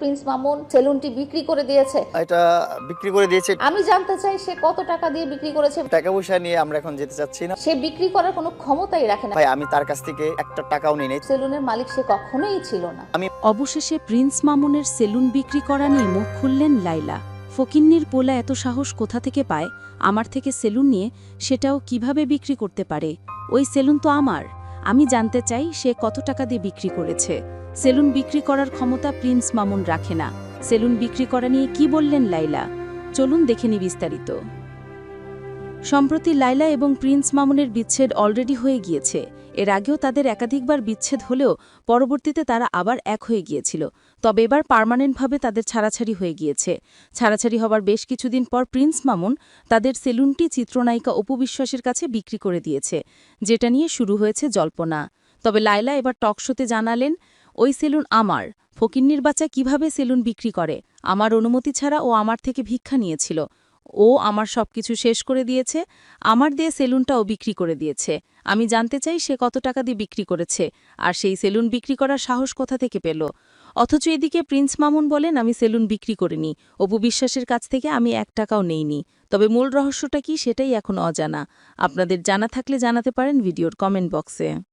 Prince Mamun সেলুনটি বিক্রি করে দিয়েছে। এটা বিক্রি করে দিয়েছে। আমি জানতে চাই সে কত টাকা দিয়ে বিক্রি করেছে। টাকা পয়সা নিয়ে আমরা এখন যেতে চাচ্ছি না। সে বিক্রি করার কোনো ক্ষমতাই রাখে না। ভাই আমি তার কাছ থেকে একটা টাকাও নিই নাই। সেলুনের মালিক সে কখনোই ছিল না। আমি অবশেষে প্রিন্স মামুনের সেলুন বিক্রি করা নিয়ে মুখ খুললেন লাইলা। ফকিন্নির পোলা এত সাহস কোথা থেকে পায়? আমার থেকে সেলুন নিয়ে সেটাও কীভাবে বিক্রি করতে পারে? ওই সেলুন তো আমার। আমি জানতে চাই সে কত টাকা দিয়ে বিক্রি করেছে। সেলুন বিক্রি করার ক্ষমতা প্রিন্স মামুন রাখে না। সেলুন বিক্রি করা নিয়ে কি বললেন লাইলা? চলুন দেখে নি বিস্তারিত। সম্প্রতি লাইলা এবং প্রিন্স মামুনের বিচ্ছেদ অলরেডি হয়ে গিয়েছে। এর আগেও তাদের একাধিকবার বিচ্ছেদ হলেও পরবর্তীতে তারা আবার এক হয়ে গিয়েছিল। তবে এবার পার্মানেন্টভাবে তাদের ছাড়াছাড়ি হয়ে গিয়েছে। ছাড়াছাড়ি হবার বেশ কিছুদিন পর প্রিন্স মামুন তাদের সেলুনটি চিত্রনায়িকা অপু বিশ্বাসের কাছে বিক্রি করে দিয়েছে, যেটা নিয়ে শুরু হয়েছে জল্পনা। তবে লায়লা এবার টকশোতে জানালেন, ওই সেলুন আমার। ফকিন্নির বাচ্চা কীভাবে সেলুন বিক্রি করে? আমার অনুমতি ছাড়া ও আমার থেকে ভিক্ষা নিয়েছিল। ও আমার সবকিছু শেষ করে দিয়েছে, আমার দিয়ে সেলুনটাও বিক্রি করে দিয়েছে। আমি জানতে চাই সে কত টাকা দিয়ে বিক্রি করেছে, আর সেই সেলুন বিক্রি করার সাহস কোথা থেকে পেল? অথচ এদিকে প্রিন্স মামুন বলেন, আমি সেলুন বিক্রি করিনি। অপু বিশ্বাসের কাছ থেকে আমি এক টাকাও নেইনি। তবে মূল রহস্যটা কি সেটাই এখন অজানা। আপনাদের জানা থাকলে জানাতে পারেন ভিডিওর কমেন্ট বক্সে।